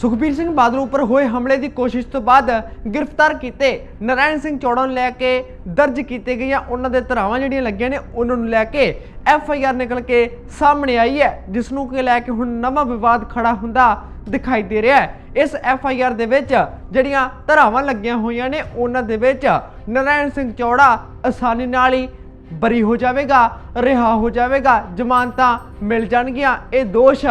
ਸੁਖਬੀਰ ਸਿੰਘ ਬਾਦਲ ਉੱਪਰ ਹੋਏ ਹਮਲੇ ਦੀ ਕੋਸ਼ਿਸ਼ ਤੋਂ ਬਾਅਦ ਗ੍ਰਿਫਤਾਰ ਕੀਤੇ। ਨਰਾਇਣ ਸਿੰਘ ਚੌੜਾ ਨੂੰ ਲੈ ਕੇ ਦਰਜ ਕੀਤੇ ਗਈਆਂ ਉਹਨਾਂ ਦੇ ਧਰਾਵਾਂ ਜਿਹੜੀਆਂ ਲੱਗੀਆਂ ਨੇ, ਉਹਨਾਂ ਨੂੰ ਲੈ ਕੇ ਐਫ ਆਈ ਆਰ ਨਿਕਲ ਕੇ ਸਾਹਮਣੇ ਆਈ ਹੈ, ਜਿਸ ਨੂੰ ਕਿ ਲੈ ਕੇ ਹੁਣ ਨਵਾਂ ਵਿਵਾਦ ਖੜਾ ਹੁੰਦਾ ਦਿਖਾਈ ਦੇ ਰਿਹਾ ਹੈ। ਇਸ ਐਫ ਆਈ ਆਰ ਦੇ ਵਿੱਚ ਜਿਹੜੀਆਂ ਧਰਾਵਾਂ ਲੱਗੀਆਂ ਹੋਈਆਂ ਨੇ, ਉਹਨਾਂ ਦੇ ਵਿੱਚ ਨਰਾਇਣ ਸਿੰਘ ਚੌੜਾ ਆਸਾਨੀ ਨਾਲ ਹੀ ਬਰੀ ਹੋ ਜਾਵੇਗਾ, ਰਿਹਾ ਹੋ ਜਾਵੇਗਾ। ਜ਼ਮਾਨਤਾਂ ਮਿਲ ਜਾਣਗੀਆਂ। ਇਹ ਦੋਸ਼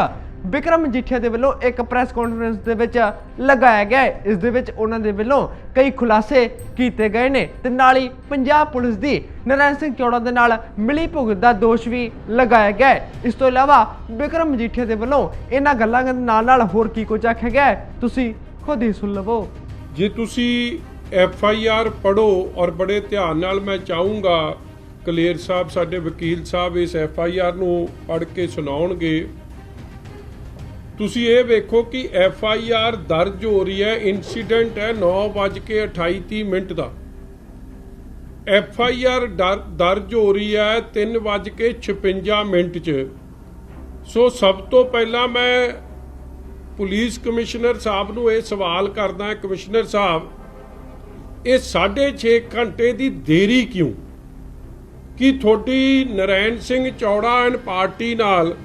ਵਿਕਰਮ ਮਜੀਠੀਆ ਦੇ ਵੱਲੋਂ ਇੱਕ ਪ੍ਰੈਸ ਕਾਨਫਰੰਸ ਦੇ ਵਿੱਚ ਲਗਾਇਆ ਗਿਆ ਹੈ। ਇਸ ਦੇ ਵਿੱਚ ਉਹਨਾਂ ਦੇ ਵੱਲੋਂ ਕਈ ਖੁਲਾਸੇ ਕੀਤੇ ਗਏ ਨੇ ਤੇ ਨਾਲ ਹੀ ਪੰਜਾਬ ਪੁਲਿਸ ਦੀ ਨਰਾਇਣ ਸਿੰਘ ਚੌੜਾ ਦੇ ਨਾਲ ਮਿਲੀ ਭੁਗਤ ਦਾ ਦੋਸ਼ ਵੀ ਲਗਾਇਆ ਗਿਆ ਹੈ। ਇਸ ਤੋਂ ਇਲਾਵਾ ਵਿਕਰਮ ਮਜੀਠੀਆ ਦੇ ਵੱਲੋਂ ਇਹਨਾਂ ਗੱਲਾਂ ਦੇ ਨਾਲ ਨਾਲ ਹੋਰ ਕੀ ਕੁਝ ਆਖਿਆ ਗਿਆ ਹੈ, ਤੁਸੀਂ ਖੁਦ ਹੀ ਸੁਣ ਲਵੋ। ਜੇ ਤੁਸੀਂ ਐਫ ਆਈ ਆਰ ਪੜੋ ਔਰ ਬੜੇ ਧਿਆਨ ਨਾਲ ਮੈਂ ਚਾਹੂੰਗਾ, ਕਲੇਰ ਸਾਹਿਬ, ਸਾਡੇ ਵਕੀਲ ਸਾਹਿਬ ਇਸ ਐਫ ਆਈ ਆਰ ਨੂੰ ਪੜ੍ਹ ਕੇ ਸੁਣਾਉਣਗੇ। ਤੁਸੀਂ ਇਹ ਵੇਖੋ ਕਿ ਐਫ ਆਈ ਆਰ ਦਰਜ ਹੋ ਰਹੀ ਹੈ ਇਨਸੀਡੈਂਟ ਹੈ 9:28 ਮਿੰਟ ਦਾ। ਐਫ ਆਈ ਆਰ ਦਰਜ ਹੋ ਰਹੀ ਹੈ 3:56 ਮਿੰਟ 'ਚ। ਸੋ ਸਭ ਤੋਂ ਪਹਿਲਾਂ ਮੈਂ ਪੁਲਿਸ ਕਮਿਸ਼ਨਰ ਸਾਹਿਬ ਨੂੰ ਇਹ ਸਵਾਲ ਕਰਦਾ ਕਮਿਸ਼ਨਰ ਸਾਹਿਬ, ਇਹ 6.5 ਘੰਟੇ ਦੀ ਦੇਰੀ ਕਿਉਂ? ਕੀ ਤੁਹਾਡੀ ਨਰੈਣ ਸਿੰਘ ਚੌੜਾ ਐਂਡ ਪਾਰਟੀ ਨਾਲ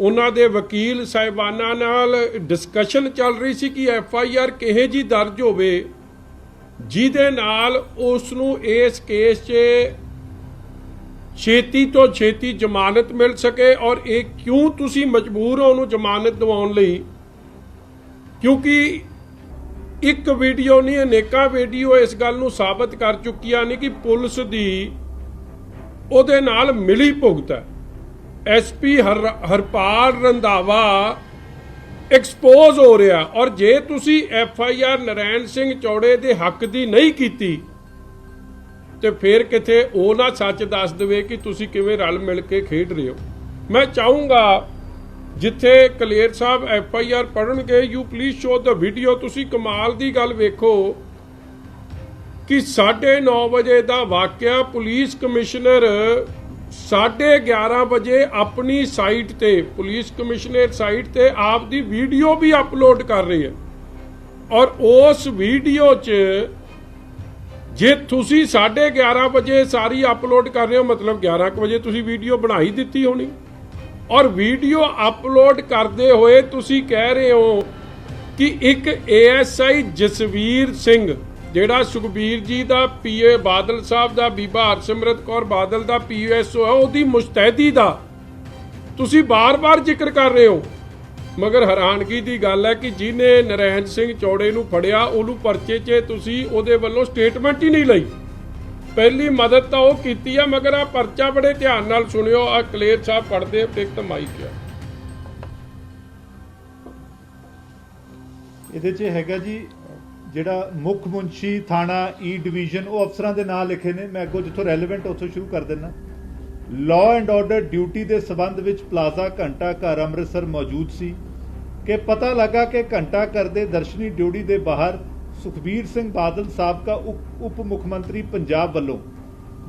ਉਹਨਾਂ ਦੇ ਵਕੀਲ ਸਾਹਿਬਾਨਾਂ ਨਾਲ ਡਿਸਕਸ਼ਨ ਚੱਲ ਰਹੀ ਸੀ ਕਿ ਐਫ ਆਈ ਆਰ ਕਿਹੇ ਜੀ ਦਰਜ ਹੋਵੇ, ਜਿਹਦੇ ਨਾਲ ਉਸ ਨੂੰ ਇਸ ਕੇਸ 'ਚ ਛੇਤੀ ਤੋਂ ਛੇਤੀ ਜ਼ਮਾਨਤ ਮਿਲ ਸਕੇ ਔਰ ਇਹ ਕਿਉਂ ਤੁਸੀਂ ਮਜਬੂਰ ਹੋ ਉਹਨੂੰ ਜ਼ਮਾਨਤ ਦਿਵਾਉਣ ਲਈ? ਕਿਉਂਕਿ ਇੱਕ ਵੀਡੀਓ ਨਹੀਂ, ਅਨੇਕਾਂ ਵੀਡੀਓ ਇਸ ਗੱਲ ਨੂੰ ਸਾਬਤ ਕਰ ਚੁੱਕੀਆਂ ਨੇ ਕਿ ਪੁਲਿਸ ਦੀ ਉਹਦੇ ਨਾਲ ਮਿਲੀ ਭੁਗਤ ਹੈ। ਐਸਪੀ ਹਰਪਾਲ ਰੰਧਾਵਾ ਐਕਸਪੋਜ਼ ਹੋ ਰਿਹਾ ਔਰ ਜੇ ਤੁਸੀਂ F I R Narain Singh ਚੌੜੇ ਦੇ ਹੱਕ ਦੀ ਨਹੀਂ ਕੀਤੀ, ਤੇ ਫਿਰ ਕਿਥੇ ਉਹ ਨਾ ਸੱਚ ਦੱਸ ਦੇਵੇ ਕਿ ਤੁਸੀਂ ਕਿਵੇਂ ਰਲ ਮਿਲ ਕੇ ਖੇਡ ਰਹੇ ਹੋ। ਮੈਂ ਚਾਹੂੰਗਾ ਜਿੱਥੇ Kaler Sahib F I R ਪੜਨਗੇ you please show ਦਾ ਵੀਡੀਓ ਤੁਸੀਂ ਕਮਾਲ ਦੀ ਗੱਲ ਵੇਖੋ ਕਿ 9:30 ਵਜੇ ਦਾ ਵਾਕਿਆ ਪੁਲਿਸ ਕਮਿਸ਼ਨਰ 11:30 ਵਜੇ ਆਪਣੀ ਸਾਈਟ ਤੇ ਪੁਲਿਸ ਕਮਿਸ਼ਨਰ ਸਾਈਟ ਤੇ ਆਪ ਦੀ ਵੀਡੀਓ ਵੀ ਅਪਲੋਡ ਕਰ ਰਹੀ ਹੈ। ਔਰ ਉਸ ਵੀਡੀਓ 'ਚ ਜੇ ਤੁਸੀਂ 11:30 ਵਜੇ ਸਾਰੀ ਅਪਲੋਡ ਕਰ ਰਹੇ ਹੋ, ਮਤਲਬ 11 ਕੁ ਵਜੇ ਤੁਸੀਂ ਵੀਡੀਓ ਬਣਾਈ ਦਿੱਤੀ ਹੋਣੀ। ਔਰ ਵੀਡੀਓ ਅਪਲੋਡ ਕਰਦੇ ਹੋਏ ਤੁਸੀਂ ਕਹਿ ਰਹੇ ਹੋ ਕਿ ਇੱਕ ਏਐਸਆਈ ਜਸਵੀਰ ਸਿੰਘ ਜਿਹੜਾ ਸੁਖਬੀਰ ਜੀ ਦਾ ਪੀਏ ਬਾਦਲ ਸਾਹਿਬ ਦਾ, ਬੀਬਾ ਹਰਸਿਮਰਤ ਕੌਰ ਬਾਦਲ ਦਾ ਪੀਐਸਓ ਹੈ, ਉਹਦੀ ਮੁਸਤੈਦੀ ਦਾ। ਤੁਸੀਂ ਬਾਰ-ਬਾਰ ਜ਼ਿਕਰ ਕਰ ਰਹੇ ਹੋ। ਮਗਰ ਹੈਰਾਨਗੀ ਦੀ ਗੱਲ ਹੈ ਕਿ ਜਿਹਨੇ ਨਰੈਣ ਸਿੰਘ ਚੌੜੇ ਨੂੰ ਫੜਿਆ, ਉਹਨੂੰ ਪਰਚੇ 'ਚ ਤੁਸੀਂ ਉਹਦੇ ਵੱਲੋਂ ਸਟੇਟਮੈਂਟ ਹੀ ਨਹੀਂ ਲਈ। ਪਹਿਲੀ ਮਦਦ ਤਾਂ ਉਹ ਕੀਤੀ ਆ, ਮਗਰ ਆ ਪਰਚਾ ਬੜੇ ਧਿਆਨ ਨਾਲ ਸੁਣਿਓ ਆ ਕਲੇਰ ਸਾਹਿਬ ਪੜਦੇ ਟਿਕਟ ਮਾਈਕ ਆ। ਇਹਦੇ 'ਚ ਹੈਗਾ ਜੀ ਜਿਹੜਾ ਮੁੱਖ ਮੁੰਸ਼ੀ ਥਾਣਾ e ਈ ਡਿਵੀਜ਼ਨ ਉਹ ਅਫਸਰਾਂ ਦੇ ਨਾਂ ਲਿਖੇ ਨੇ। ਮੈਂ ਅੱਗੋਂ ਜਿੱਥੋਂ ਰੈਲੇਵੈਂਟ ਉੱਥੋਂ ਸ਼ੁਰੂ ਕਰ ਦਿੰਨਾ ਲਾਅ ਐਂਡ ਆਰਡਰ ਡਿਊਟੀ ਦੇ ਸਬੰਧ ਵਿੱਚ ਪਲਾਜ਼ਾ ਘੰਟਾ ਘਰ ਅੰਮ੍ਰਿਤਸਰ ਮੌਜੂਦ ਸੀ। ਕਿ ਪਤਾ ਲੱਗਾ ਕਿ ਘੰਟਾ ਘਰ ਦੇ ਦਰਸ਼ਨੀ ਡਿਊਟੀ ਦੇ ਬਾਹਰ ਸੁਖਬੀਰ ਸਿੰਘ ਬਾਦਲ ਸਾਬਕਾ ਉਪ ਉਪ ਮੁੱਖ ਮੰਤਰੀ ਪੰਜਾਬ ਵੱਲੋਂ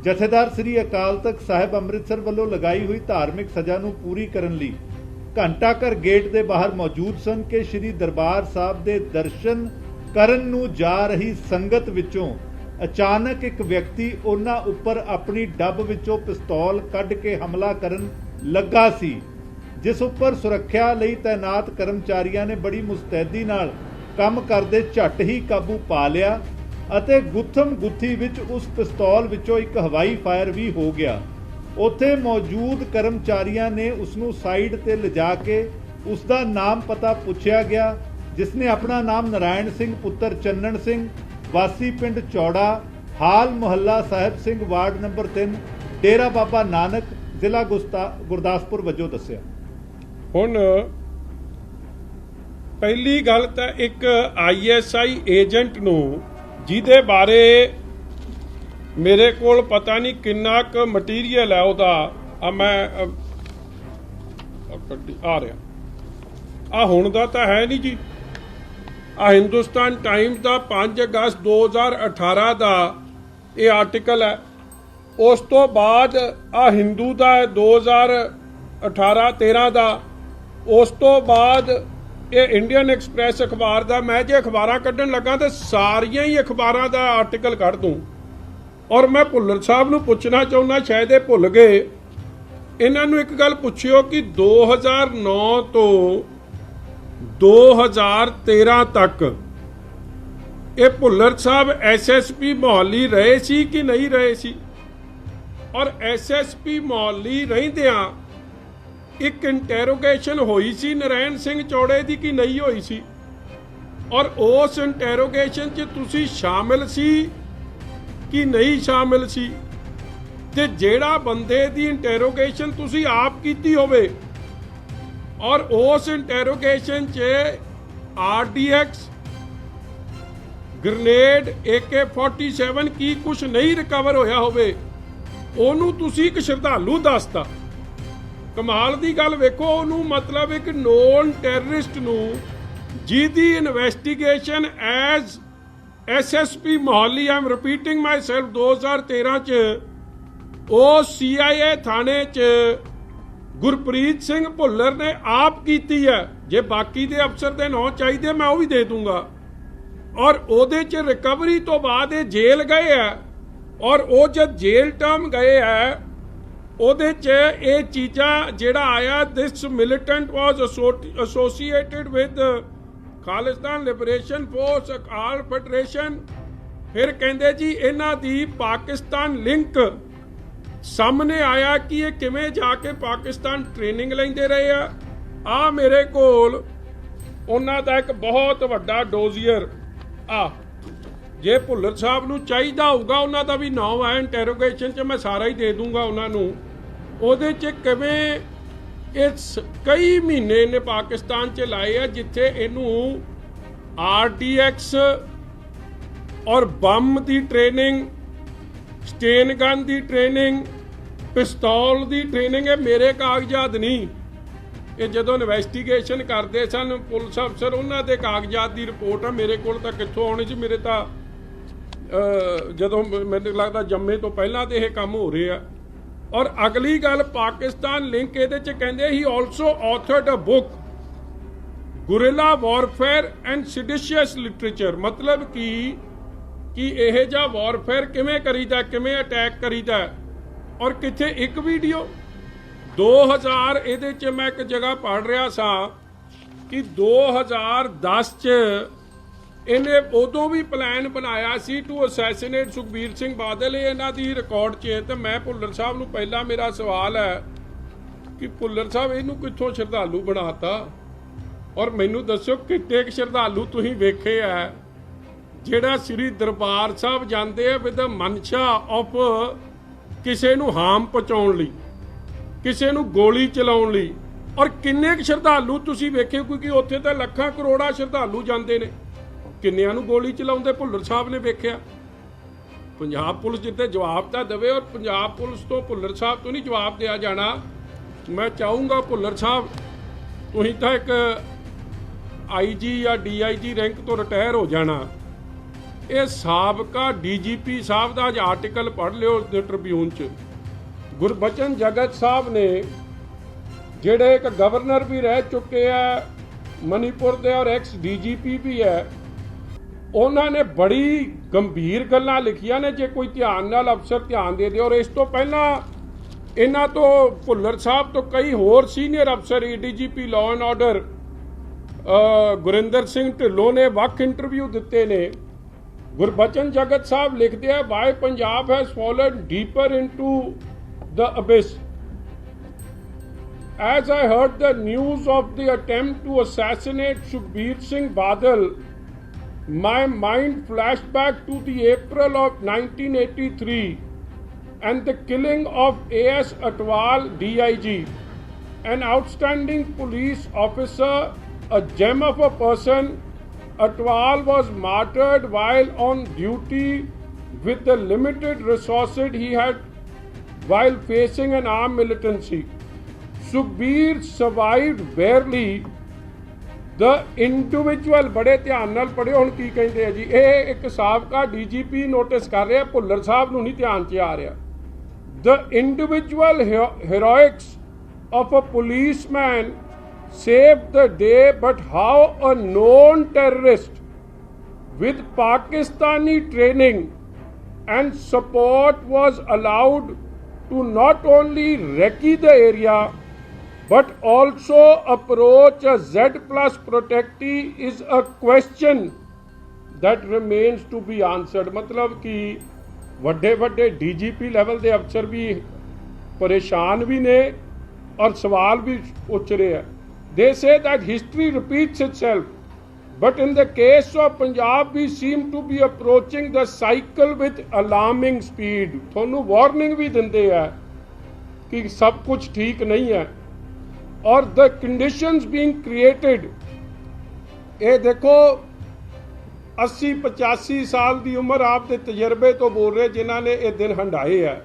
ਜਥੇਦਾਰ ਸ੍ਰੀ ਅਕਾਲ ਤਖਤ ਸਾਹਿਬ ਅੰਮ੍ਰਿਤਸਰ ਵੱਲੋਂ ਲਗਾਈ ਹੋਈ ਧਾਰਮਿਕ ਸਜ਼ਾ ਨੂੰ ਪੂਰੀ ਕਰਨ ਲਈ ਘੰਟਾ ਘਰ ਗੇਟ ਦੇ ਬਾਹਰ ਮੌਜੂਦ ਸਨ ਕਿ ਸ੍ਰੀ ਦਰਬਾਰ ਸਾਹਿਬ ਦੇ ਦਰਸ਼ਨ ਕਰਨ ਨੂੰ ਜਾ ਰਹੀ ਸੰਗਤ ਵਿੱਚੋਂ ਅਚਾਨਕ ਇੱਕ ਵਿਅਕਤੀ ਉਹਨਾਂ ਉੱਪਰ ਆਪਣੀ ਡੱਬ ਵਿੱਚੋਂ ਪਿਸਤੌਲ ਕੱਢ ਕੇ ਹਮਲਾ ਕਰਨ ਲੱਗਾ ਸੀ, ਜਿਸ ਉੱਪਰ ਸੁਰੱਖਿਆ ਲਈ ਤਾਇਨਾਤ ਕਰਮਚਾਰੀਆਂ ਨੇ ਬੜੀ ਮੁਸਤੈਦੀ ਨਾਲ ਕੰਮ ਕਰਦੇ ਝੱਟ ਹੀ ਕਾਬੂ ਪਾ ਲਿਆ ਅਤੇ ਗੁੱਥਮ ਗੁੱਥੀ ਵਿੱਚ ਉਸ ਪਿਸਤੌਲ ਵਿੱਚੋਂ ਇੱਕ ਹਵਾਈ ਫਾਇਰ ਵੀ ਹੋ ਗਿਆ। ਉੱਥੇ ਮੌਜੂਦ ਕਰਮਚਾਰੀਆਂ ਨੇ ਉਸ ਨੂੰ ਸਾਈਡ ਤੇ ਲਿਜਾ ਕੇ ਉਸ ਦਾ ਨਾਮ ਪਤਾ ਪੁੱਛਿਆ ਗਿਆ ਜਿਸ ਨੇ ਆਪਣਾ ਨਾਮ ਨਾਰਾਇਣ ਸਿੰਘ ਪੁੱਤਰ ਚੰਨਣ ਸਿੰਘ ਵਾਸੀ ਪਿੰਡ ਚੌੜਾ ਹਾਲ ਮੁਹੱਲਾ ਸਾਹਿਬ ਸਿੰਘ ਵਾਰਡ ਨੰਬਰ 3 ਡੇਰਾ ਬਾਬਾ ਨਾਨਕ ਜ਼ਿਲ੍ਹਾ ਗੁਰਦਾਸਪੁਰ ਵਜੋਂ ਦੱਸਿਆ। ਹੁਣ ਪਹਿਲੀ ਗੱਲ ਤਾਂ ਇੱਕ ਆਈਐਸਆਈ ਏਜੰਟ ਨੂੰ ਜਿਹਦੇ ਬਾਰੇ ਮੇਰੇ ਕੋਲ ਪਤਾ ਨਹੀਂ ਕਿੰਨਾ ਕੁ ਮਟੀਰੀਅਲ ਹੈ ਉਹਦਾ। ਆ ਮੈਂ ਅ, ਆ ਰਿਹਾ। ਆ ਹੁਣ ਦਾ ਤਾਂ ਹੈ ਨਹੀਂ ਜੀ। ਆ ਹਿੰਦੁਸਤਾਨ ਟਾਈਮਸ ਦਾ 5 ਅਗਸਤ 2018 ਦਾ ਇਹ ਆਰਟੀਕਲ ਹੈ। ਉਸ ਤੋਂ ਬਾਅਦ ਆ ਹਿੰਦੂ ਦਾ ਹੈ 2018 13 ਦਾ। ਉਸ ਤੋਂ ਬਾਅਦ ਇਹ ਇੰਡੀਅਨ ਐਕਸਪ੍ਰੈਸ ਅਖਬਾਰ ਦਾ। ਮੈਂ ਜੇ ਅਖਬਾਰਾਂ ਕੱਢਣ ਲੱਗਾ ਤੇ ਸਾਰੀਆਂ ਹੀ ਅਖਬਾਰਾਂ ਦਾ ਆਰਟੀਕਲ ਕੱਢ ਦੂੰ। ਔਰ ਮੈਂ ਭੁੱਲਰ ਸਾਹਿਬ ਨੂੰ ਪੁੱਛਣਾ ਚਾਹੁੰਦਾ, ਸ਼ਾਇਦ ਇਹ ਭੁੱਲ ਗਏ। ਇਹਨਾਂ ਨੂੰ ਇੱਕ ਗੱਲ ਪੁੱਛਿਓ ਕਿ 2009 ਤੋਂ 2013 ਤੱਕ। ਇਹ ਭੁੱਲਰ ਸਾਹਿਬ ਐਸਐਸਪੀ ਮੋਹਾਲੀ ਰਹੇ ਸੀ ਕਿ ਨਹੀਂ ਰਹੇ ਸੀ? ਔਰ ਐਸਐਸਪੀ ਮੋਹਾਲੀ ਰਹਿੰਦਿਆਂ ਇੱਕ ਇੰਟਰੋਗੇਸ਼ਨ ਹੋਈ ਸੀ ਨਰੈਣ ਸਿੰਘ ਚੌੜੇ ਦੀ ਕਿ ਨਹੀਂ ਹੋਈ ਸੀ? ਔਰ ਉਸ ਇੰਟਰੋਗੇਸ਼ਨ 'ਚ ਤੁਸੀਂ ਸ਼ਾਮਿਲ ਸੀ ਕਿ ਨਹੀਂ ਸ਼ਾਮਿਲ ਸੀ? ਤੇ ਜਿਹੜਾ ਬੰਦੇ ਦੀ ਇੰਟਰੋਗੇਸ਼ਨ ਤੁਸੀਂ ਆਪ ਕੀਤੀ ਹੋਵੇ ਔਰ ਉਸ ਇੰਟਰੋਗੇਸ਼ਨ 'ਚ ਆਰਡੀਐਕਸ ਗ੍ਰਨੇਡ AK47 ਕੀ ਕੁਝ ਨਹੀਂ ਰਿਕਵਰ ਹੋਇਆ ਹੋਵੇ, ਉਹਨੂੰ ਤੁਸੀਂ ਇੱਕ ਸ਼ਰਧਾਲੂ ਦੱਸਤਾ। ਕਮਾਲ ਦੀ ਗੱਲ ਵੇਖੋ, ਉਹਨੂੰ ਮਤਲਬ ਇੱਕ ਨੋਨ ਟੈਰਰਿਸਟ ਨੂੰ ਜਿਹਦੀ investigation as SSP Mohali I'm repeating my myself 2013 ਚ, ਉਹ ਸੀਆਈਏ ਥਾਣੇ ਚ ਗੁਰਪ੍ਰੀਤ ਸਿੰਘ ਭੁੱਲਰ ਨੇ ਆਪ ਕੀਤੀ ਹੈ। ਜੇ ਬਾਕੀ ਦੇ ਅਫਸਰ ਦੇ ਨਾਂ ਚਾਹੀਦੇ, ਮੈਂ ਉਹ ਵੀ ਦੇ ਦੂੰਗਾ। ਔਰ ਉਹਦੇ ਚ ਰਿਕਵਰੀ ਤੋਂ ਬਾਅਦ ਇਹ ਜੇਲ੍ਹ ਗਏ ਆ ਔਰ ਉਹ ਜਦ ਜੇਲ੍ਹ ਟਰਮ ਗਏ ਆ ਉਹਦੇ ਚ ਇਹ ਚੀਜ਼ਾਂ ਜਿਹੜਾ ਆਇਆ this militant was associated with Khalistan liberation force Akal federation ਫਿਰ ਕਹਿੰਦੇ ਜੀ, ਇਹਨਾਂ ਦੀ ਪਾਕਿਸਤਾਨ ਲਿੰਕ ਸਾਹਮਣੇ ਆਇਆ ਕਿ ਇਹ ਕਿਵੇਂ ਜਾ ਕੇ ਪਾਕਿਸਤਾਨ ਟ੍ਰੇਨਿੰਗ ਲੈਂਦੇ ਰਹੇ ਆ। ਆ ਮੇਰੇ ਕੋਲ ਉਹਨਾਂ ਦਾ ਇੱਕ ਬਹੁਤ ਵੱਡਾ ਡੋਜ਼ੀਅਰ ਆ ਜੇ ਭੁੱਲਰ ਸਾਹਿਬ ਨੂੰ ਚਾਹੀਦਾ ਹੋਊਗਾ, ਉਹਨਾਂ ਦਾ ਵੀ ਨਾਮ ਹੈ ਇੰਟਰੋਗੇਸ਼ਨ 'ਚ ਮੈਂ ਸਾਰਾ ਹੀ ਦੇ ਦੂੰਗਾ ਉਹਨਾਂ ਨੂੰ। ਉਹਦੇ 'ਚ ਕਿਵੇਂ ਇਹ ਕਈ ਮਹੀਨੇ ਨੇ ਪਾਕਿਸਤਾਨ 'ਚ ਲਾਏ ਆ, ਜਿੱਥੇ ਇਹਨੂੰ ਆਰਡੀਐਕਸ ਔਰ ਬੰਮ ਦੀ ਟ੍ਰੇਨਿੰਗ ਸਟੇਨ ਗਨ ਦੀ ਟ੍ਰੇਨਿੰਗ, ਪਿਸਤੌਲ ਦੀ ਟ੍ਰੇਨਿੰਗ, ਇਹ ਮੇਰੇ ਕਾਗਜ਼ਾਤ ਨਹੀਂ। ਇਹ ਜਦੋਂ ਇਨਵੈਸਟੀਗੇਸ਼ਨ ਕਰਦੇ ਸਨ, ਪੁਲਿਸ ਅਫਸਰ ਉਹਨਾਂ ਦੇ ਕਾਗਜ਼ਾਤ ਦੀ ਰਿਪੋਰਟ ਆ, ਮੇਰੇ ਕੋਲ ਤਾਂ ਕਿੱਥੋਂ ਆਉਣੀ ਸੀ, ਮੇਰੇ ਤਾਂ ਜਦੋਂ ਮੈਨੂੰ ਲੱਗਦਾ ਜੰਮੇ ਤੋਂ ਪਹਿਲਾਂ ਤੇ ਇਹ ਕੰਮ ਹੋ ਰਿਹਾ ਔਰ ਅਗਲੀ ਗੱਲ, ਪਾਕਿਸਤਾਨ ਲਿੰਕ ਇਹਦੇ ਚ ਕਹਿੰਦੇ ਹੀ also authored a book guerrilla warfare and seditious literature ਮਤਲਬ ਕਿ ਕਿ ਇਹ ਜਿਹਾ ਵਾਰਫੇਅਰ ਕਿਵੇਂ ਕਰੀਦਾ, ਕਿਵੇਂ ਅਟੈਕ ਕਰੀਦਾ? ਔਰ ਕਿੱਥੇ ਇੱਕ ਵੀਡੀਓ 2000 ਇਹਦੇ ਚ ਮੈਂ ਇੱਕ ਜਗ੍ਹਾ ਪੜ੍ਹ ਰਿਹਾ ਸਾਂ ਕਿ 2010 ਚ ਇਹਨੇ ਉਦੋਂ ਵੀ ਪਲਾਨ ਬਣਾਇਆ ਸੀ ਟੂ ਅਸੈਸੀਨੇਟ ਸੁਖਬੀਰ ਸਿੰਘ ਬਾਦਲ। ਇਹ ਇਹਨਾਂ ਦੀ ਰਿਕਾਰਡ 'ਚ ਹੈ। ਤੇ ਮੈਂ ਭੁੱਲਰ ਸਾਹਿਬ ਨੂੰ ਪਹਿਲਾ ਮੇਰਾ ਸਵਾਲ ਹੈ ਕਿ ਭੁੱਲਰ ਸਾਹਿਬ, ਇਹਨੂੰ ਕਿੱਥੋਂ ਸ਼ਰਧਾਲੂ ਬਣਾਤਾ? ਔਰ ਮੈਨੂੰ ਦੱਸੋ ਕਿੱਤੇ ਕੁ ਸ਼ਰਧਾਲੂ ਤੁਸੀਂ ਵੇਖੇ ਆ? ਜਿਹੜਾ ਸ੍ਰੀ ਦਰਬਾਰ ਸਾਹਿਬ ਜਾਂਦੇ ਆ ਵਿਦ ਮਨਸ਼ਾ ਆਫ ਕਿਸੇ ਨੂੰ ਹਾਮ ਪਹੁੰਚਾਉਣ ਲਈ, ਕਿਸੇ ਨੂੰ ਗੋਲੀ ਚਲਾਉਣ ਲਈ। ਔਰ ਕਿੰਨੇ ਕੁ ਸ਼ਰਧਾਲੂ ਤੁਸੀਂ ਵੇਖਿਓ, ਕਿਉਂਕਿ ਉੱਥੇ ਤਾਂ ਲੱਖਾਂ ਕਰੋੜਾਂ ਸ਼ਰਧਾਲੂ ਜਾਂਦੇ ਨੇ। ਕਿੰਨਿਆਂ ਨੂੰ ਗੋਲੀ ਚਲਾਉਂਦੇ ਭੁੱਲਰ ਸਾਹਿਬ ਨੇ ਵੇਖਿਆ। ਪੰਜਾਬ ਪੁਲਿਸ ਜਿੱਤੇ ਜਵਾਬ ਤਾਂ ਦੇਵੇ ਔਰ ਪੰਜਾਬ ਪੁਲਿਸ ਤੋਂ ਭੁੱਲਰ ਸਾਹਿਬ ਤੋਂ ਨਹੀਂ ਜਵਾਬ ਦਿਆ ਜਾਣਾ। ਮੈਂ ਚਾਹੂੰਗਾ ਭੁੱਲਰ ਸਾਹਿਬ, ਤੁਸੀਂ ਤਾਂ ਇੱਕ ਆਈਜੀ ਜਾਂ ਡੀਆਈਜੀ ਰੈਂਕ ਤੋਂ ਰਿਟਾਇਰ ਹੋ ਜਾਣਾ। ਇਹ ਸਾਬਕਾ ਡੀਜੀਪੀ ਸਾਹਿਬ ਦਾ ਅੱਜ ਆਰਟੀਕਲ ਪੜ੍ਹ ਲਿਓ ਦੇ ਟ੍ਰਿਬਿਊਨ 'ਚ। ਗੁਰਬਚਨ ਜਗਤ ਸਾਹਿਬ ਨੇ ਜਿਹੜੇ ਇੱਕ ਗਵਰਨਰ ਵੀ ਰਹਿ ਚੁੱਕੇ ਆ, ਮਨੀਪੁਰ ਦੇ ਔਰ ਐਕਸ ਡੀਜੀਪੀ ਵੀ ਹੈ, ਉਹਨਾਂ ਨੇ ਬੜੀ ਗੰਭੀਰ ਗੱਲਾਂ ਲਿਖੀਆਂ ਨੇ, ਜੇ ਕੋਈ ਧਿਆਨ ਨਾਲ ਅਫਸਰ ਧਿਆਨ ਦੇ ਦੇ ਔਰ ਇਸ ਤੋਂ ਪਹਿਲਾਂ ਇਹਨਾਂ ਤੋਂ ਭੁੱਲਰ ਸਾਹਿਬ ਤੋਂ ਕਈ ਹੋਰ ਸੀਨੀਅਰ ਅਫਸਰ, DGP law and order Gurinder Singh Dhillon ਨੇ ਵੱਖ ਇੰਟਰਵਿਊ ਦਿੱਤੇ ਨੇ। ਗੁਰਬਚਨ ਜਗਤ ਸਾਹਿਬ ਲਿਖਦੇ ਆ why Punjab has fallen deeper into the abyss As I heard the news of the attempt to assassinate Sukhbir Singh Badal, my mind flashed back to the April of 1983 and the killing of A.S. Atwal, DIG, an outstanding police officer, a gem of a person. Atwal was martyred while on duty with the limited resources he had while facing an armed militancy. Sukhbir survived barely. The individual ਬੜੇ ਧਿਆਨ ਨਾਲ ਪੜਿਓ ਹੁਣ ਕੀ ਕਹਿੰਦੇ ਆ ਜੀ ਇਹ ਇੱਕ ਸਾਬਕਾ ਡੀਜੀਪੀ ਨੋਟਿਸ ਕਰ ਰਿਹਾ ਭੁੱਲਰ ਸਾਹਿਬ ਨੂੰ ਨਹੀਂ ਧਿਆਨ 'ਚ ਆ ਰਿਹਾ The individual hero- heroics of a policeman saved the day, but how a known terrorist with Pakistani training and support was allowed to not only recce the area but also approach a Z plus protectee is a question that remains to be answered ਮਤਲਬ ਕਿ ਵੱਡੇ ਵੱਡੇ DGP level ਦੇ ਅਫਸਰ ਵੀ ਪਰੇਸ਼ਾਨ ਵੀ ਨੇ ਔਰ ਸਵਾਲ ਵੀ ਉੱਚ ਰਹੇ ਆ they say that history repeats itself but in the case of punjab we seem to be approaching the cycle with alarming speed ਤੁਹਾਨੂੰ ਵਾਰਨਿੰਗ ਵੀ ਦਿੰਦੇ ਆ ਕਿ ਸਭ ਕੁਝ ਠੀਕ ਨਹੀਂ ਹੈ ਔਰ the conditions being created ਇਹ ਦੇਖੋ 80 85 ਸਾਲ ਦੀ ਉਮਰ ਆਪ ਦੇ ਤਜਰਬੇ ਤੋਂ ਬੋਲ ਰਹੇ ਜਿਨ੍ਹਾਂ ਨੇ ਇਹ ਦਿਨ ਹੰਡਾਏ ਆ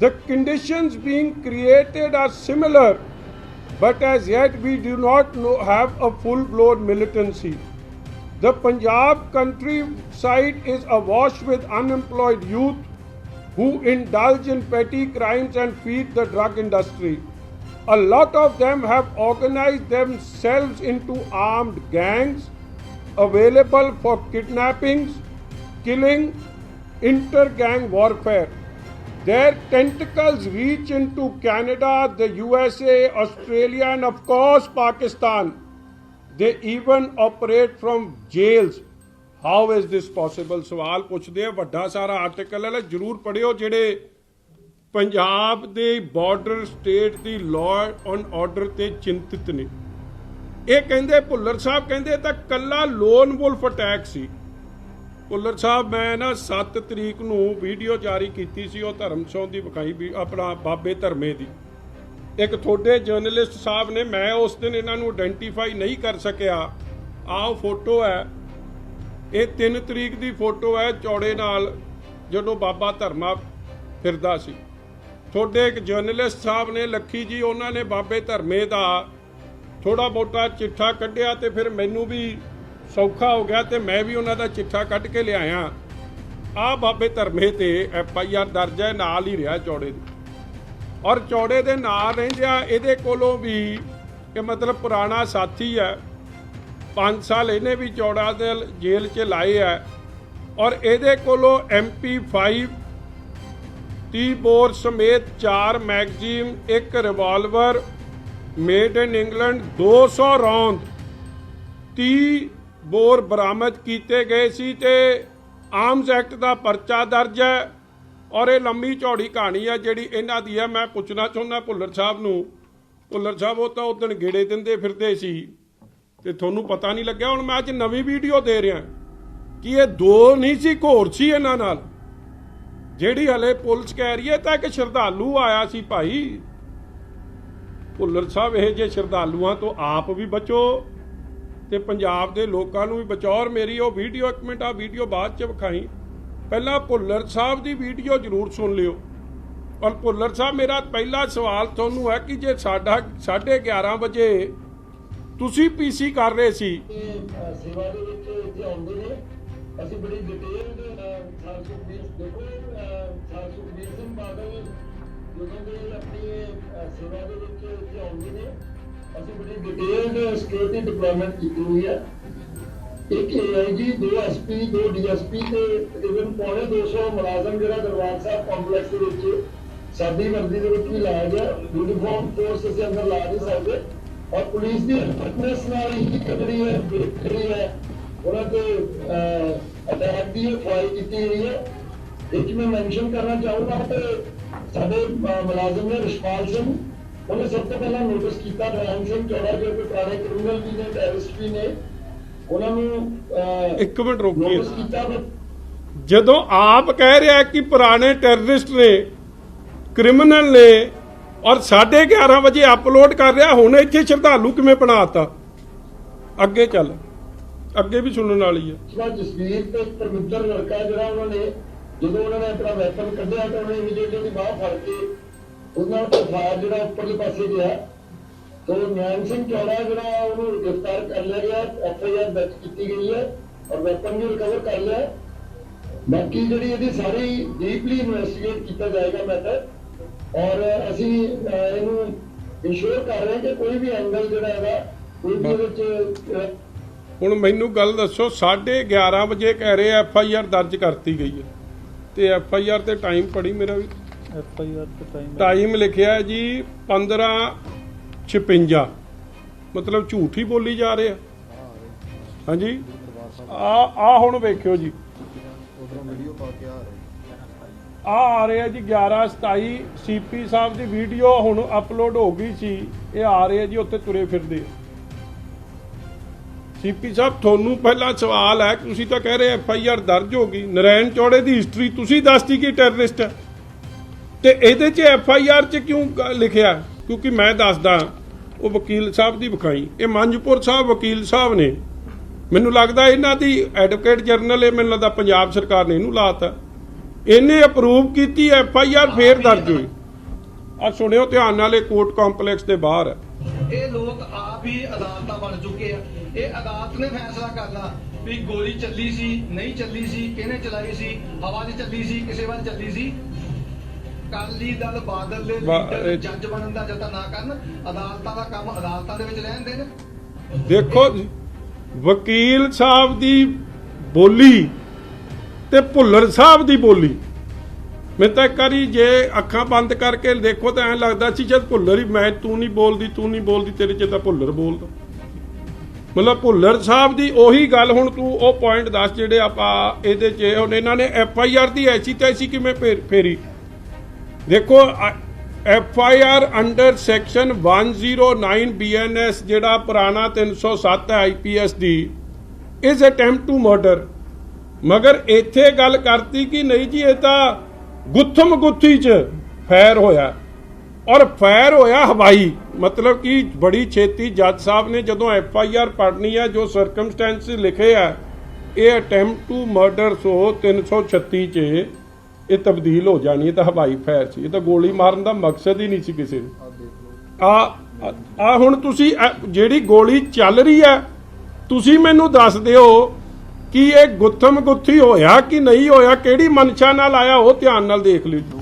The conditions being created are similar, but as yet we do not know, have a full blown militancy. The Punjab countryside is awash with unemployed youth who indulge in petty crimes and feed the drug industry. A lot of them have organized themselves into armed gangs available for kidnappings, killing, inter gang warfare. Their tentacles reach into Canada, the USA, Australia, and of course Pakistan. They even operate from jails. How is this possible? ਸਵਾਲ ਪੁੱਛਦੇ ਆ ਵੱਡਾ ਸਾਰਾ article ਹੈ ਜਰੂਰ ਪੜਿਓ ਜਿਹੜੇ ਪੰਜਾਬ ਦੇ border state ਦੀ ਲਾਅ ਔਨ ਆਰਡਰ ਤੇ ਚਿੰਤਿਤ ਨੇ ਇਹ ਕਹਿੰਦੇ ਭੁੱਲਰ ਸਾਹਿਬ ਕਹਿੰਦੇ ਇਹ ਤਾਂ ਕੱਲਾ ਲੋਨ ਵੁਲਫ ਅਟੈਕ ਸੀ ਭੁੱਲਰ ਸਾਹਿਬ, ਮੈਂ ਨਾ 7 ਤਰੀਕ ਨੂੰ ਵੀਡੀਓ ਜਾਰੀ ਕੀਤੀ ਸੀ, ਉਹ ਧਰਮਸੋਂ ਦੀ ਵਿਖਾਈ ਵੀ ਆਪਣਾ ਬਾਬੇ ਧਰਮੇ ਦੀ। ਇੱਕ ਤੁਹਾਡੇ ਜਰਨਲਿਸਟ ਸਾਹਿਬ ਨੇ, ਮੈਂ ਉਸ ਦਿਨ ਇਹਨਾਂ ਨੂੰ ਆਇਡੈਂਟੀਫਾਈ ਨਹੀਂ ਕਰ ਸਕਿਆ। ਆਹ ਫੋਟੋ ਹੈ। ਇਹ 3 ਤਰੀਕ ਦੀ ਫੋਟੋ ਹੈ, ਚੌੜੇ ਨਾਲ ਜਦੋਂ ਬਾਬਾ ਧਰਮਾ ਫਿਰਦਾ ਸੀ। ਤੁਹਾਡੇ ਇੱਕ ਜਰਨਲਿਸਟ ਸਾਹਿਬ ਨੇ, ਲੱਖੀ ਜੀ, ਉਹਨਾਂ ਨੇ ਬਾਬੇ ਧਰਮੇ ਦਾ ਥੋੜਾ ਮੋਟਾ ਚਿੱਠਾ ਕੱਢਿਆ ਤੇ ਫਿਰ ਮੈਨੂੰ ਵੀ ਸੌਖਾ ਹੋ ਗਿਆ ਤੇ ਮੈਂ ਵੀ ਉਹਨਾਂ ਦਾ ਚਿੱਠਾ ਕੱਢ ਕੇ ਲਿਆਇਆ। ਆ ਬਾਬੇ ਧਰਮੇ ਤੇ ਐਫ ਆਈ ਆਰ ਦਰਜ ਹੈ, ਨਾਲ ਹੀ ਰਿਹਾ ਚੌੜੇ ਦੇ। ਔਰ ਚੌੜੇ ਦੇ ਨਾਲ ਰਹਿੰਦਿਆਂ ਇਹਦੇ ਕੋਲੋਂ ਵੀ ਕਿ ਮਤਲਬ ਪੁਰਾਣਾ ਸਾਥੀ ਹੈ। 5 ਸਾਲ ਇਹਨੇ ਵੀ ਚੌੜਾ ਦੇ ਜੇਲ੍ਹ 'ਚ ਲਾਏ ਹੈ। ਔਰ ਇਹਦੇ ਕੋਲੋਂ ਐਮਪੀ 5 ਤੀ ਬੋਰ ਸਮੇਤ 4 ਮੈਗਜ਼ੀਨ, ਇੱਕ ਰਿਵਾਲਵਰ, ਮੇਡ ਇਨ ਇੰਗਲੈਂਡ 200 ਰੌਂਦ 30 ਬੋਰ ਬਰਾਮਦ ਕੀਤੇ ਗਏ ਸੀ ਤੇ ਆਰਮਸ ਐਕਟ ਦਾ ਪਰਚਾ ਦਰਜ ਹੈ ਔਰ ਇਹ ਲੰਮੀ ਚੌੜੀ ਕਹਾਣੀ ਹੈ ਜਿਹੜੀ ਇਹਨਾਂ ਦੀ ਹੈ। ਮੈਂ ਪੁੱਛਣਾ ਚਾਹੁੰਦਾ ਭੁੱਲਰ ਸਾਹਿਬ ਨੂੰ। ਭੁੱਲਰ ਸਾਹਿਬ, ਉਹ ਤਾਂ ਉਦੋਂ ਗੇੜੇ ਦਿੰਦੇ ਫਿਰਦੇ ਸੀ ਤੇ ਤੁਹਾਨੂੰ ਪਤਾ ਨਹੀਂ ਲੱਗਿਆ। ਹੁਣ ਮੈਂ ਅੱਜ ਨਵੀਂ ਵੀਡੀਓ ਦੇ ਰਿਹਾ। ਕਿ ਇਹ ਦੋ ਨਹੀਂ ਸੀ ਘੋਰ ਸੀ ਇਹਨਾਂ ਨਾਲ। ਜਿਹੜੀ ਹਲੇ ਪੁਲਿਸ ਕਹਿ ਰਹੀ ਹੈ, ਤਾਂ ਇੱਕ ਸ਼ਰਧਾਲੂ ਆਇਆ ਸੀ ਭਾਈ। ਭੁੱਲਰ ਸਾਹਿਬ, ਇਹ ਜੇ ਸ਼ਰਧਾਲੂਆਂ ਤੋਂ ਆਪ ਵੀ ਬਚੋ। ਤੇ ਪੰਜਾਬ ਦੇ ਲੋਕਾਂ ਨੂੰ ਵੀ ਬਚੌਰ ਮੇਰੀ ਉਹ ਵੀਡੀਓ ਇੱਕ ਮਿੰਟ ਆ ਵੀਡੀਓ ਬਾਅਦ ਚ ਵਿਖਾਈ। ਪਹਿਲਾਂ ਭੁੱਲਰ ਸਾਹਿਬ ਦੀ ਵੀਡੀਓ ਜ਼ਰੂਰ ਸੁਣ ਲਿਓ। ਔਰ ਭੁੱਲਰ ਸਾਹਿਬ ਮੇਰਾ ਪਹਿਲਾ ਸਵਾਲ ਤੁਹਾਨੂੰ ਹੈ ਕਿ ਜੇ ਸਾਡਾ 11:30 ਵਜੇ ਤੁਸੀਂ ਪੀਸੀ ਕਰ ਰਹੇ ਸੀ। ਸੇਵਾ ਦੇ ਵਿੱਚ ਇੱਥੇ ਆਉਂਦੇ ਨੇ। ਅਸੀਂ ਬੜੀ ਡਿਟੇਲ ਸਰ ਸੁਖਬੀਰ ਦੇਖੋ ਅ, ਸਿੰਘ ਬਾਦਲ ਜਦੋਂ ਦੇ ਆਪਣੀ ਸੇਵਾ ਦੇ ਵਿੱਚ ਇੱਥੇ ਆਉਂਦੇ ਨੇ। ਅਸੀਂ ਬੜੀ ਡਿਟੇਲ ਸਿਕਿਉਰਿਟੀ ਡਿਪਲੋਇਮੈਂਟ ਕੀਤੀ ਹੋਈ ਹੈ। ਇੱਕ ਏਆਈਜੀ ਦੋ ਐਸਪੀ ਦੋ ਡੀਐਸਪੀ ਤੇ ਤਕਰੀਬਨ ਪੌਣੇ 200 ਮੁਲਾਜ਼ਮ ਜਿਹੜਾ ਦਰਬਾਰ ਸਾਹਿਬ ਕੰਪਲੈਕਸ ਦੇ ਵਿੱਚ ਸਾਡੀ ਵਰਦੀ ਦੇ ਵਿੱਚ ਵੀ ਲਾਇਆ ਗਿਆ। ਯੂਨੀਫਾਰਮ ਫੋਰਸ ਅਸੀਂ ਅੰਦਰ ਲਾ ਨਹੀਂ ਸਕਦੇ। ਔਰ ਪੁਲਿਸ ਦੀ ਫਿਟਨੈਸ ਨਾਲ ਹੀ ਜਿਹੜੀ ਹੈ ਜਿਹੜੀ ਹੈ। ਉਹਨਾਂ ਤੇ ਅਟੈਕ ਦੀ ਫਾਈਲ ਕੀਤੀ ਹੋਈ ਹੈ। ਇਹ ਮੈਂ ਮੈਂਸ਼ਨ ਕਰਨਾ ਚਾਹੂੰਗਾ ਕਿ ਸਾਡੇ ਮੁਲਾਜ਼ਮ ਨੇ ਰਿਸ਼ਪਾਲ ਸਿੰਘ ਉਹਨੇ ਸਭ ਤੋਂ ਪਹਿਲਾਂ ਨੋਟਿਸ ਕੀਤਾ ਨਰਾਇਣ ਸਿੰਘ ਚੌੜਾ ਜੋ ਕਿ ਪੁਰਾਣੇ ਕ੍ਰਿਮੀਨਲ ਵੀ ਨੇ ਟੈਰਰਿਸਟ ਵੀ ਨੇ ਉਹਨਾਂ ਨੂੰ ਇੱਕ ਮਿੰਟ ਰੋਕੀਏ ਨੋਟਿਸ ਕੀਤਾ ਵੀ ਜਦੋਂ ਆਪ ਕਹਿ ਰਿਹਾ ਕਿ ਪੁਰਾਣੇ ਟੈਰਰਿਸਟ ਨੇ ਕ੍ਰਿਮੀਨਲ ਨੇ ਔਰ 11:30 ਵਜੇ ਅਪਲੋਡ ਕਰ ਰਿਹਾ ਹੁਣ ਇੱਥੇ ਸ਼ਰਧਾਲੂ ਕਿਵੇਂ ਬਣਾਤਾ ਅੱਗੇ ਚੱਲ। ਅੱਗੇ ਵੀ ਸੁਣਨ ਵਾਲੀ ਹੈ। ਜਿਹੜਾ ਜਸਵੀਰ ਤੇ ਪਰਮਿੰਦਰ ਲੜਕਾ ਜਿਹੜਾ ਉਹਨਾਂ ਨੇ ਜਦੋਂ ਉਹਨਾਂ ਨੇ ਆਪਣਾ ਵੈਪਨ ਕੱਢਿਆ ਤਾਂ ਉਹਨੇ ਇਮੀਡੀਏਟਲੀ ਉਹਦੀ ਬਾਹ ਫੜ ਕੇ ਉਹਨਾਂ ਦਾ ਫਾਇਰ ਜਿਹੜਾ ਉੱਪਰਲੇ ਪਾਸੇ ਗਿਆ ਤੋਂ ਨਿਆਨ ਸਿੰਘ ਚੌੜਾ ਜਿਹੜਾ ਉਹਨੂੰ ਗ੍ਰਿਫਤਾਰ ਕਰ ਲਿਆ ਗਿਆ ਐਫ ਆਈ ਆਰ ਦਰਜ ਕੀਤੀ ਗਈ ਹੈ ਔਰ ਵੈਪਨ ਵੀ ਰਿਕਵਰ ਕਰ ਲਿਆ ਹੈ। ਬਾਕੀ ਜਿਹੜੀ ਇਹਦੀ ਸਾਰੀ ਡੀਪਲੀ ਇਨਵੈਸਟੀਗੇਟ ਕੀਤਾ ਜਾਏਗਾ ਮੈਟਰ ਔਰ ਅਸੀਂ ਅਹ, ਇਹਨੂੰ ਇੰਸ਼ੋਰ ਕਰ ਰਹੇ ਕਿ ਕੋਈ ਵੀ ਐਂਗਲ ਜਿਹੜਾ ਹੈਗਾ ਕੋਈ ਵੀ ਇਹਦੇ ਵਿੱਚ ਅਹ, ਹੁਣ ਮੈਨੂੰ ਗੱਲ ਦੱਸੋ 11:30 ਵਜੇ ਕਹਿ ਰਹੇ ਐਫ ਆਈ ਆਰ ਦਰਜ ਕਰਤੀ ਗਈ ਹੈ ਤੇ ਐਫ ਆਈ ਆਰ ਤੇ ਟਾਈਮ ਪੜੀ ਮੇਰਾ ਵੀ ਐਫ ਆਈ ਆਰ ਤੇ ਟਾਈਮ ਟਾਈਮ ਲਿਖਿਆ ਹੈ ਜੀ 15:56 ਮਤਲਬ ਝੂਠ ਹੀ ਬੋਲੀ ਜਾ ਰਹੇ। ਆ ਹਾਂਜੀ? ਆ ਆ ਹੁਣ ਵੇਖਿਓ ਜੀ। ਆ ਆ ਰਿਹਾ ਜੀ 11:27 ਸੀਪੀ ਸਾਹਿਬ ਦੀ ਵੀਡੀਓ ਹੁਣ ਅਪਲੋਡ ਹੋ ਗਈ ਸੀ। ਇਹ ਆ ਰਹੇ ਆ ਜੀ ਉੱਥੇ ਤੁਰੇ ਫਿਰਦੇ ਸੀਪੀ ਸਾਹਿਬ ਤੁਹਾਨੂੰ ਪਹਿਲਾ ਸਵਾਲ ਹੈ ਤੁਸੀਂ ਤਾਂ ਕਹਿ ਰਹੇ ਐਫ ਆਈ ਆਰ ਦਰਜ ਹੋ ਗਈ। ਨਰੈਣ ਚੌੜੇ ਦੀ ਹਿਸਟਰੀ ਤੁਸੀਂ ਦੱਸਤੀ ਕਿ ਟੈਰਰਿਸਟ ਹੈ। ਤੇ ਇਹਦੇ 'ਚ ਐਫ ਆਈ ਆਰ 'ਚ ਕਿਉਂ ਲਿਖਿਆ? ਕਿਉਂਕਿ ਮੈਂ ਦੱਸਦਾ, ਉਹ ਵਕੀਲ ਸਾਹਿਬ ਦੀ ਵਿਖਾਈ। ਇਹ ਮੰਜਪੁਰ ਸਾਹਿਬ ਵਕੀਲ ਸਾਹਿਬ ਨੇ। ਮੈਨੂੰ ਲੱਗਦਾ ਇਹਨਾਂ ਦੀ ਐਡਵੋਕੇਟ ਜਰਨਲ ਇਹ ਮੈਨੂੰ ਲੱਗਦਾ ਪੰਜਾਬ ਸਰਕਾਰ ਨੇ ਇਹਨੂੰ ਲਾਤਾ। ਇਹਨੇ ਅਪਰੂਵ ਕੀਤੀ ਐਫ ਆਈ ਆਰ ਫੇਰ ਦਰਜ ਹੋਈ। ਆ ਸੁਣਿਓ ਧਿਆਨ ਨਾਲ, ਇਹ ਕੋਰਟ ਕੰਪਲੈਕਸ ਦੇ ਬਾਹਰ ਹੈ ਇਹ ਲੋਕ ਆਪ ਹੀ ਅਦਾਲਤਾਂ ਬਣ ਚੁੱਕੇ ਆ। ਇਹ ਅਦਾਲਤ ਨੇ ਫੈਸਲਾ ਕਰਨਾ ਵੀ ਗੋਲੀ ਚੱਲੀ ਸੀ, ਨਹੀਂ ਚੱਲੀ ਸੀ, ਕਿਹਨੇ ਚਲਾਈ ਸੀ, ਹਵਾ 'ਚ ਚੱਲੀ ਸੀ, ਕਿਸੇ ਵੱਲ ਚੱਲੀ ਸੀ। ਕਾਲੀ ਦਲ ਬਾਦਲ ਦੇ ਵਾ- ਲੀਡਰ ਇਹ- ਜੱਜ ਬਣਨ ਦਾ ਜਤਾ ਨਾ ਕਰਨ ਅਦਾਲਤਾਂ ਦਾ ਕੰਮ ਅਦਾਲਤਾਂ ਦੇ ਵਿੱਚ ਰਹਿਣ ਦੇਣ। ਦੇਖੋ ਜੀ, ਵਕੀਲ ਸਾਹਿਬ ਦੀ ਬੋਲੀ ਤੇ ਭੁੱਲਰ ਸਾਹਿਬ ਦੀ ਬੋਲੀ। ਮੈਂ ਤਾਂ ਇੱਕ ਵਾਰੀ ਜੇ ਅੱਖਾਂ ਬੰਦ ਕਰਕੇ ਦੇਖੋ ਤਾਂ ਐਂ ਲੱਗਦਾ ਸੀ ਜਦ ਭੁੱਲਰ ਹੀ ਮੈਂ ਤੂੰ ਨਹੀਂ ਬੋਲਦੀ ਤੂੰ ਨਹੀਂ ਬੋਲਦੀ ਤੇਰੇ ਚ ਤਾਂ ਭੁੱਲਰ ਬੋਲਦਾ ਮਤਲਬ ਭੁੱਲਰ ਸਾਹਿਬ ਦੀ ਉਹੀ ਗੱਲ ਹੁਣ ਤੂੰ ਉਹ ਪੁਆਇੰਟ ਦੱਸ ਜਿਹੜੇ ਆਪਾਂ ਇਹਦੇ ਚ ਹੁਣ ਇਹਨਾਂ ਨੇ ਐਫ ਆਈ ਆਰ ਦੀ ਐਸੀ ਤੈਸੀ ਕਿਵੇਂ ਫੇਰ- ਫੇਰੀ? ਦੇਖੋ F I R under section 109 BNS ਜਿਹੜਾ ਪੁਰਾਣਾ 307 ਹੈ ਆਈਪੀਐਸ ਦੀ ਇਜ਼ ਅਟੈਂਪਟ ਟੂ ਮਰਡਰ ਮਗਰ ਇੱਥੇ ਗੱਲ ਕਰਤੀ ਕਿ ਨਹੀਂ ਜੀ, ਇਹ ਤਾਂ ਗੁੱਥਮ ਗੁੱਥੀ ਚ ਫੈਰ ਹੋਇਆ। ਔਰ ਫੈਰ ਹੋਇਆ ਹਵਾਈ। ਮਤਲਬ ਕਿ ਬੜੀ ਛੇਤੀ ਜੱਜ ਸਾਹਿਬ ਨੇ ਜਦੋਂ ਐਫ ਆਈ ਆਰ ਪੜਨੀ ਹੈ, ਜੋ ਸਰਕਮਸਟੈਂਸਸ ਲਿਖੇ ਆ, ਇਹ ਅਟੈਂਪਟ ਟੂ ਮਰਡਰ ਸੋ 336 ਚ ਇਹ ਤਬਦੀਲ ਹੋ ਜਾਣੀ ਹੈ ਤਾਂ ਹਵਾਈ ਫਾਇਰ ਸੀ ਇਹ ਤਾਂ ਗੋਲੀ ਮਾਰਨ ਦਾ ਮਕਸਦ ਹੀ ਨਹੀਂ ਸੀ ਕਿਸੇ ਆ ਆ ਹੁਣ ਤੁਸੀਂ ਜਿਹੜੀ ਗੋਲੀ ਚੱਲ ਰਹੀ ਹੈ ਤੁਸੀਂ ਮੈਨੂੰ ਦੱਸ ਦਿਓ ਕਿ ਇਹ ਗੁੱਥਮ ਗੁੱਥੀ ਹੋਇਆ ਕਿ ਨਹੀਂ ਹੋਇਆ ਕਿਹੜੀ ਮਨਸ਼ਾ ਨਾਲ ਆਇਆ ਉਹ ਧਿਆਨ ਨਾਲ ਦੇਖ ਲਿਓ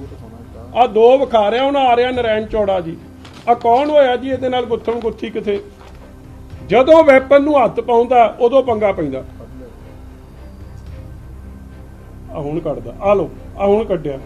ਆ ਦੋ ਵਿਖਾ ਰਿਹਾ ਹੁਣ ਆ ਰਿਹਾ ਨਰੈਣ ਚੌੜਾ ਜੀ। ਆ ਕੌਣ ਹੋਇਆ ਜੀ ਇਹਦੇ ਨਾਲ ਗੁੱਥਮ ਗੁੱਥੀ ਕਿਥੇ? ਜਦੋਂ ਵੈਪਨ ਨੂੰ ਹੱਥ ਪਾਉਂਦਾ ਉਦੋਂ ਪੰਗਾ ਪੈਂਦਾ। ਆ ਹੁਣ ਕੱਢਦਾ। ਆ ਲੋ ਆ ਹੁਣ ਕੱਢਿਆ